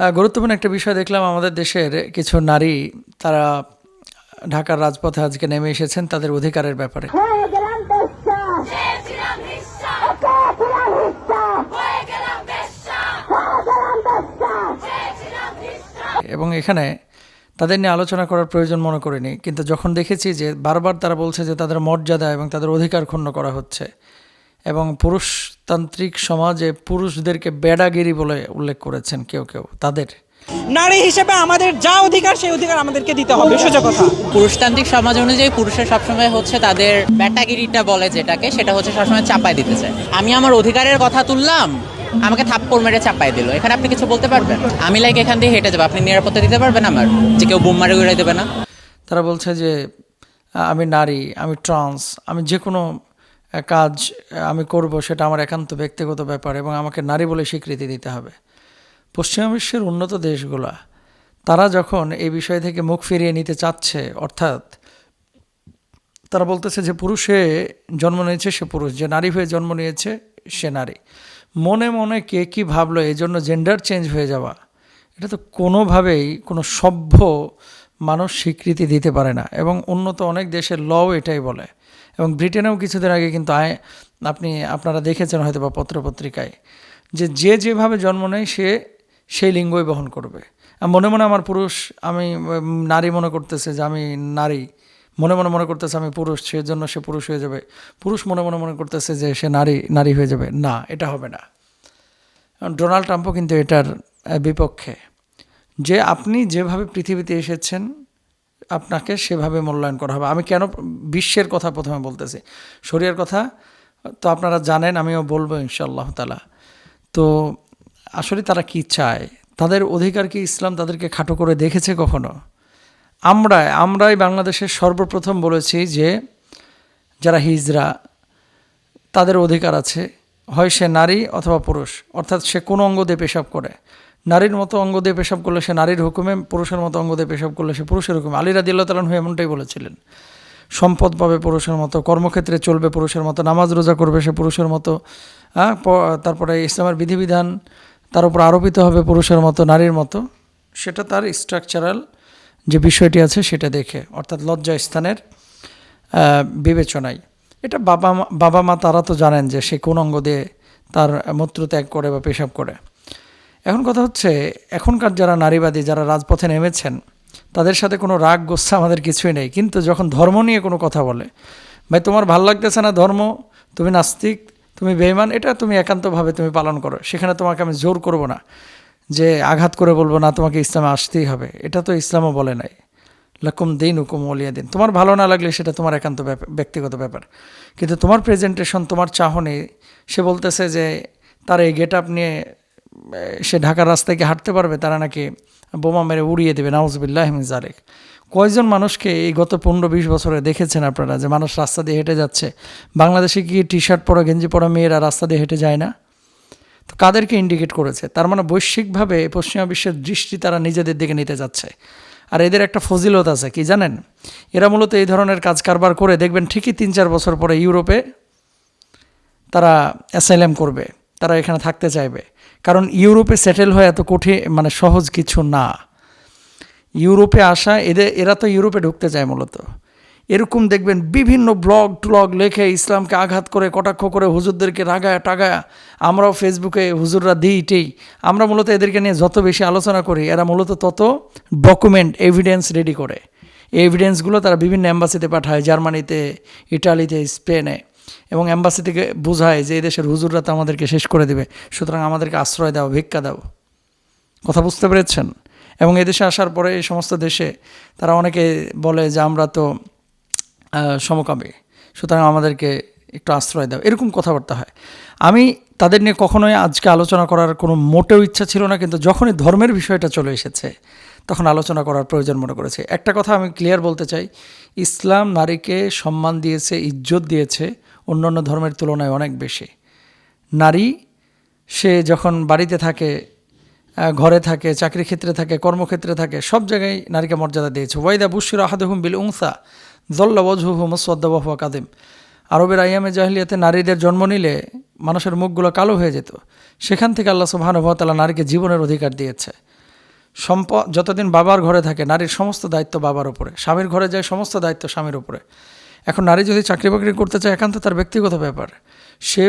গুরুত্বপূর্ণ একটা বিষয় দেখলাম আমাদের দেশের কিছু নারী তারা ঢাকার রাজপথে আজকে নেমে এসেছেন তাদের অধিকারের ব্যাপারে। এবং এখানে তাদের নিয়ে আলোচনা করার প্রয়োজন মনে করিনি কিন্তু যখন দেখেছি যে বারবার তারা বলছে যে তাদের মর্যাদা এবং তাদের অধিকার ক্ষুণ্ণ করা হচ্ছে এবং পুরুষতান্ত্রিক সমাজে পুরুষদেরকে বেডাগিরি বলে উল্লেখ করেছেন কেউ কেউ। তাদের। নারী হিসেবে আমাদের যা অধিকার সেই অধিকার আমাদেরকে দিতে হবে। সোজা কথা। পুরুষতান্ত্রিক সমাজ অনুযায়ী পুরুষের সবসময় হচ্ছে তাদের ব্যাটাগিরিটা বলে যেটাকে সেটা হচ্ছে সবসময় চাপায় দিতে চায়। আমি আমার অধিকারের কথা তুললাম আমাকে থাপ্পড় মেরে চাপাই দিল। এখানে আপনি কিছু বলতে পারবেন? আমি লাইক এখান দিয়ে হেঁটে যাব। আপনি নিরাপত্তা দিতে পারবেন আমার? যে কেউ বোম মারে উড়াই দেবে না? তারা বলছে যে আমি নারী আমি ট্রান্স আমি যে কোনো কাজ আমি করব সেটা আমার একান্ত ব্যক্তিগত ব্যাপার এবং আমাকে নারী বলে স্বীকৃতি দিতে হবে। পশ্চিমা বিশ্বের উন্নত দেশগুলা, তারা যখন এই বিষয় থেকে মুখ ফিরিয়ে নিতে চাচ্ছে, অর্থাৎ তারা বলতেছে যে পুরুষে জন্ম নিয়েছে সে পুরুষ, যে নারী হয়ে জন্ম নিয়েছে সে নারী। মনে মনে কে কী ভাবলো, এই জন্য জেন্ডার চেঞ্জ হয়ে যাওয়া, এটা তো কোনোভাবেই কোনো সভ্য মানুষ স্বীকৃতি দিতে পারে না এবং উন্নত অনেক দেশের লও এটাই বলে। এবং ব্রিটেনেও কিছুদিন আগে কিন্তু আয়, আপনি, আপনারা দেখেছেন হয়তো বা পত্রপত্রিকায় যে যে যেভাবে জন্ম নেয় সে সেই লিঙ্গই বহন করবে। মনে মনে আমার পুরুষ, আমি নারী মনে করতেছে যে আমি নারী। মনে মনে মনে করতেছে আমি পুরুষ, সেজন্য সে পুরুষ হয়ে যাবে। পুরুষ মনে মনে মনে করতেছে যে সে নারী নারী হয়ে যাবে। না, এটা হবে না। ডোনাল্ড ট্রাম্পও কিন্তু এটার বিপক্ষে। যে আপনি যেভাবে পৃথিবীতে এসেছেন আপনাকে সেভাবে মূল্যায়ন করা হবে। আমি কেন বিশ্বের কথা প্রথমে বলতেছি? শরিয়ার কথা তো আপনারা জানেন, আমিও বলব ইনশাআল্লাহ তালা তো আসলে তারা কি চায়? তাদের অধিকার কি ইসলাম তাদেরকে খাটো করে দেখেছে কখনো? আমরা, আমরাই বাংলাদেশের সর্বপ্রথম বলেছি যে, যারা হিজরা, তাদের অধিকার আছে। হয় সে নারী অথবা পুরুষ, অর্থাৎ সে কোন অঙ্গ দিয়ে পেশাব করে। নারীর মতো অঙ্গ দিয়ে পেশাব করলে সে নারীর হুকুমে, পুরুষের মতো অঙ্গ দিয়ে পেশাব করলে সে পুরুষের হুকুমে। আলী রাদিল্লাহ তালন হয়ে এমনটাই বলেছিলেন। সম্পদ পাবে পুরুষের মতো, কর্মক্ষেত্রে চলবে পুরুষের মতো, নামাজ রোজা করবে সে পুরুষের মতো হ্যাঁ তারপরে ইসলামের বিধিবিধান, তার উপর আরোপিত হবে পুরুষের মতো, নারীর মতো। সেটা তার স্ট্রাকচারাল যে বিষয়টি আছে সেটা দেখে, অর্থাৎ লজ্জা স্থানের বিবেচনায়। এটা বাবা বাবা মা তারা তো জানেন যে সে কোন অঙ্গ দিয়ে তার মূত্র ত্যাগ করে বা পেশাব করে। এখন কথা হচ্ছে, এখনকার যারা নারীবাদী, যারা রাজপথে নেমেছেন, তাদের সাথে কোনো রাগ গোসা আমাদের কিছুই নেই। কিন্তু যখন ধর্ম নিয়ে কোনো কথা বলে, ভাই, তোমার ভালো লাগতেছে না ধর্ম? তুমি নাস্তিক? তুমি বেইমান এটা তুমি একান্তভাবে তুমি পালন করো। সেখানে তোমাকে আমি জোর করব না যে আঘাত করে বলব, না, তোমাকে ইসলামে আসতেই হবে। এটা তো ইসলামও বলে নাই। লাকুম দিন হুকুম অলিয়া দিন। তোমার ভালো না লাগলে সেটা তোমার একান্ত ব্যক্তিগত ব্যাপার। কিন্তু তোমার প্রেজেন্টেশন তোমার চাহনি, সে বলতেছে যে তার এই গেট আপ নিয়ে সে ঢাকার রাস্তায় হাঁটতে পারবে, তারা নাকি বোমা মেরে উড়িয়ে দেবে, নাউজবিল্লাহ জারেক কয়জন মানুষকে এই গত পনেরো বিশ বছরে দেখেছেন আপনারা যে মানুষ রাস্তা দিয়ে হেঁটে যাচ্ছে? বাংলাদেশে কি টি শার্ট পরা, গেঞ্জি পরা মেয়েরা রাস্তা দিয়ে হেঁটে যায় না? তো কাদেরকে ইন্ডিকেট করেছে? তার মানে বৈশ্বিকভাবে পশ্চিমা বিশ্বের দৃষ্টি তারা নিজেদের দিকে নিতে যাচ্ছে। আর এদের একটা ফজিলত আছে, কি জানেন? এরা মূলত এই ধরনের কাজ কারবার করে, দেখবেন ঠিকই তিন চার বছর পরে ইউরোপে তারা অ্যাসাইলাম করবে, তারা এখানে থাকতে চাইবে। কারণ ইউরোপে সেটেল হয়ে এত কঠিন মানে সহজ কিছু না। ইউরোপে আসা এদের এরা তো ইউরোপে ঢুকতে চায় মূলত। এরকম দেখবেন বিভিন্ন ব্লগ ট্লগ লেখে ইসলামকে আঘাত করে, কটাক্ষ করে, হুজুরদেরকে রাগায়, টাগায়। আমরাও ফেসবুকে হুজুররা দিই, টেই। আমরা মূলত এদেরকে নিয়ে যত বেশি আলোচনা করি, এরা মূলত তত ডকুমেন্ট এভিডেন্স রেডি করে। এই এভিডেন্সগুলো তারা বিভিন্ন অ্যাম্বাসিতে পাঠায়, জার্মানিতে, ইটালিতে, স্পেনে। এবং অ্যাম্বাসি থেকে বোঝায় যে এই দেশের হুজুররা তো আমাদেরকে শেষ করে দেবে, সুতরাং আমাদেরকে আশ্রয় দাও, ভিক্ষা দাও। কথা বুঝতে পেরেছেন? এবং এদেশে আসার পরে এই সমস্ত দেশে তারা অনেকে বলে যে আমরা তো সমকামী, সুতরাং আমাদেরকে একটু আশ্রয় দাও। এরকম কথাবার্তা হয়। আমি তাদের নিয়ে কখনোই আজকে আলোচনা করার কোনো মোটেও ইচ্ছা ছিল না, কিন্তু যখনই ধর্মের বিষয়টা চলে এসেছে, তখন আলোচনা করার প্রয়োজন মনে করেছে। একটা কথা আমি ক্লিয়ার বলতে চাই, ইসলাম নারীকে সম্মান দিয়েছে, ইজ্জত দিয়েছে অন্যান্য ধর্মের তুলনায় অনেক বেশি। নারী, সে যখন বাড়িতে থাকে ঘরে থাকে, চাকরি ক্ষেত্রে থাকে, কর্মক্ষেত্রে থাকে, সব জায়গায় নারীকে মর্যাদা দিয়েছে। ওয়াইদা বুশির আহাদহুম বিল উংসা জল্লা ওয়াজহুহু মুসওয়াদ্দাবাহুয়া কাদিম আরবের আইয়ামে জাহিলিয়াতে নারীদের জন্ম নিলে মানুষের মুখগুলো কালো হয়ে যেত। সেখান থেকে আল্লাহ তাআলা নারীকে জীবনের অধিকার দিয়েছে। সম্পদ যতদিন বাবার ঘরে থাকে, নারীর সমস্ত দায়িত্ব বাবার উপরে, স্বামীর ঘরে যায় সমস্ত দায়িত্ব স্বামীর উপরে। এখন নারী যদি চাকরি বাকরি করতে চায়, একান্ত তার ব্যক্তিগত ব্যাপার। সে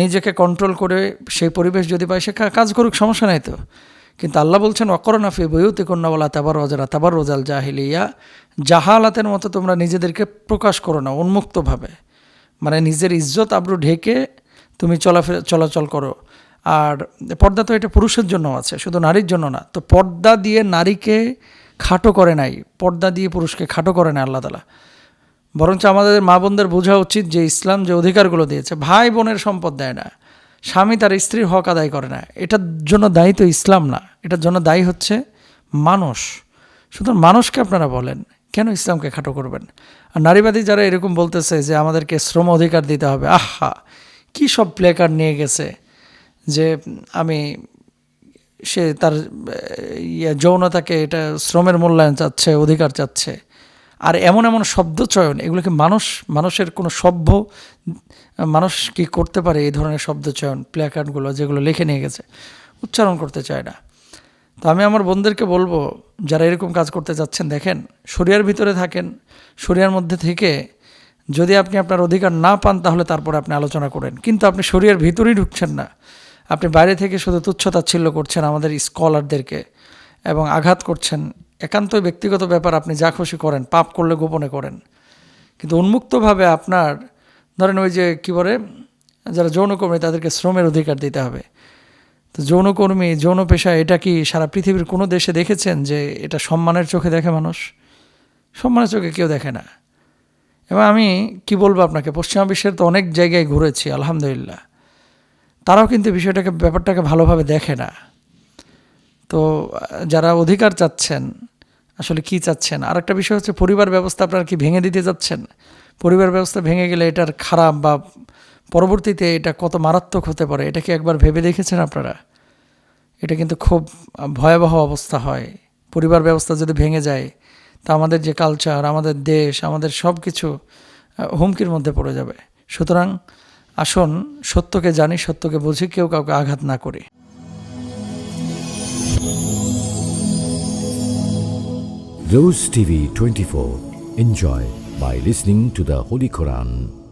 নিজেকে কন্ট্রোল করে সেই পরিবেশ যদি পায়, সে কাজ করুক, সমস্যা নাই তো। কিন্তু আল্লাহ বলছেন অকরনাফি বইউতি কন্যাওয়ালা তাবার রজারা তাবার রোজাল জাহিলিয়া। জাহালাতের মতো তোমরা নিজেদেরকে প্রকাশ করো না, উন্মুক্তভাবে। মানে নিজের ইজ্জত আবরু ঢেকে তুমি চলাফেরা চলাচল করো। আর পর্দা তো এটা পুরুষের জন্য আছে, শুধু নারীর জন্য না। তো পর্দা দিয়ে নারীকে খাটো করে নাই, পর্দা দিয়ে পুরুষকে খাটো করে না আল্লাহ তালা। বরঞ্চ আমাদের মা বোনদের বোঝা উচিত যে ইসলাম যে অধিকারগুলো দিয়েছে, ভাই বোনের সম্পদ দেয় না, স্বামী তার স্ত্রীর হক আদায় করে না, এটার জন্য দায়ী তো ইসলাম না, এটার জন্য দায়ী হচ্ছে মানুষ। সুতরাং মানুষকে আপনারা বলেন, কেন ইসলামকে খাটো করবেন? আর নারীবাদী যারা এরকম বলতেছে যে আমাদেরকে শ্রম অধিকার দিতে হবে, আহা, কী সব প্লেকার নিয়ে গেছে যে আমি সে তার ইয়ে যৌনতাকে এটা শ্রমের মূল্যায়ন চাচ্ছে, অধিকার চাচ্ছে। আর এমন এমন শব্দ চয়ন, এগুলোকে মানুষ, মানুষের কোনো সভ্য, মানুষ কি করতে পারে এই ধরনের শব্দ চয়ন, প্ল্যাকার্ডগুলো যেগুলো লিখে নিয়ে গেছে, উচ্চারণ করতে চায় না। তো আমি আমার বোনদেরকে বলব, যারা এরকম কাজ করতে যাচ্ছেন, দেখেন, শরিয়ার ভিতরে থাকেন, শরিয়ার মধ্যে থেকে যদি আপনি আপনার অধিকার না পান, তাহলে তারপরে আপনি আলোচনা করেন। কিন্তু আপনি শরিয়ার ভিতরেই ঢুকছেন না। আপনি বাইরে থেকে শুধু তুচ্ছতাচ্ছিল্য করছেন আমাদের স্কলারদেরকে এবং আঘাত করছেন, একান্তই ব্যক্তিগত ব্যাপার আপনি যা খুশি করেন, পাপ করলে গোপনে করেন। কিন্তু উন্মুক্তভাবে আপনার, ধরেন ওই যে কী বলে, যারা যৌনকর্মী তাদেরকে শ্রমের অধিকার দিতে হবে। তো যৌনকর্মী, যৌন পেশা, এটা কি সারা পৃথিবীর কোনো দেশে দেখেছেন যে এটা সম্মানের চোখে দেখে মানুষ? সম্মানের চোখে কেউ দেখে না। এবং আমি কি বলব আপনাকে, পশ্চিমা বিশ্বের তো অনেক জায়গায় ঘুরেছি, আলহামদুলিল্লাহ। তারাও কিন্তু বিষয়টাকে, ব্যাপারটাকে ভালোভাবে দেখে না। তো, যারা অধিকার চাচ্ছেন, আসলে কি চাচ্ছেন? আর একটা বিষয় হচ্ছে, পরিবার ব্যবস্থা আপনারা কি ভেঙে দিতে যাচ্ছেন? পরিবার ব্যবস্থা ভেঙে গেলে এটার খারাপ বা পরবর্তীতে এটা কত মারাত্মক হতে পারে, এটা কি একবার ভেবে দেখেছেন আপনারা? এটা কিন্তু খুব ভয়াবহ অবস্থা হয়। পরিবার ব্যবস্থা যদি ভেঙে যায়, তা আমাদের যে কালচার আমাদের দেশ, আমাদের সব কিছু হুমকির মধ্যে পড়ে যাবে। সুতরাং আসুন সত্যকে জানি সত্যকে বুঝি কেউ কাউকে আঘাত না করি Rose TV 24. Enjoy by listening to the Holy Quran.